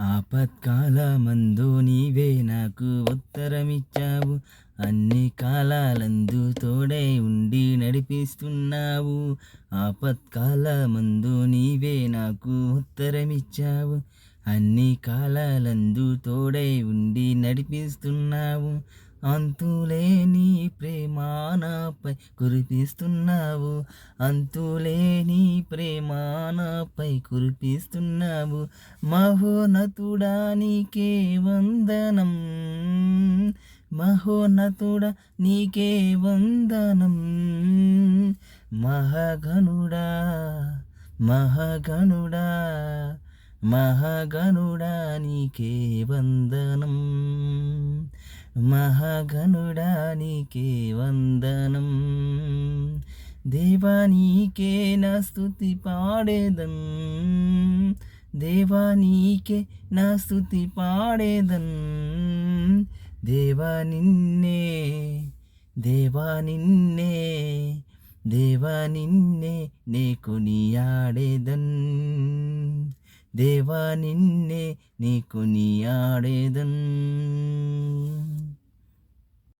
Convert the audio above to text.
ఆపత్కాలమందు నీవే నాకు ఉత్తరమిచ్చావు. అన్ని కాలాలందు తోడై ఉండి నడిపిస్తున్నావు. ఆపత్కాలమందు నీవే నాకు ఉత్తరమిచ్చావు. అన్ని కాలాలందు తోడై ఉండి నడిపిస్తున్నావు. అంతులేని ప్రేమానపై కురిపిస్తున్నావు. అంతులేని ప్రేమానపై కురిపిస్తున్నావు. మహోనతుడానికే వందనం. మహోన్నతుడ నీకే వందనం. మహాగణుడా మహాగణుడా మహాగణుడా నీకే వందనం. మహాగణుడా నీకే వందనం. దేవా నీకే నా స్థుతి పాడేదం. దేవా నీకే నా స్థుతి పాడేదం. దేవా నిన్నే. దేవా నిన్నే. దేవా నిన్నే నే కొనియాడేదన్ దేవా నిన్నే నీ కొనియాడేదన్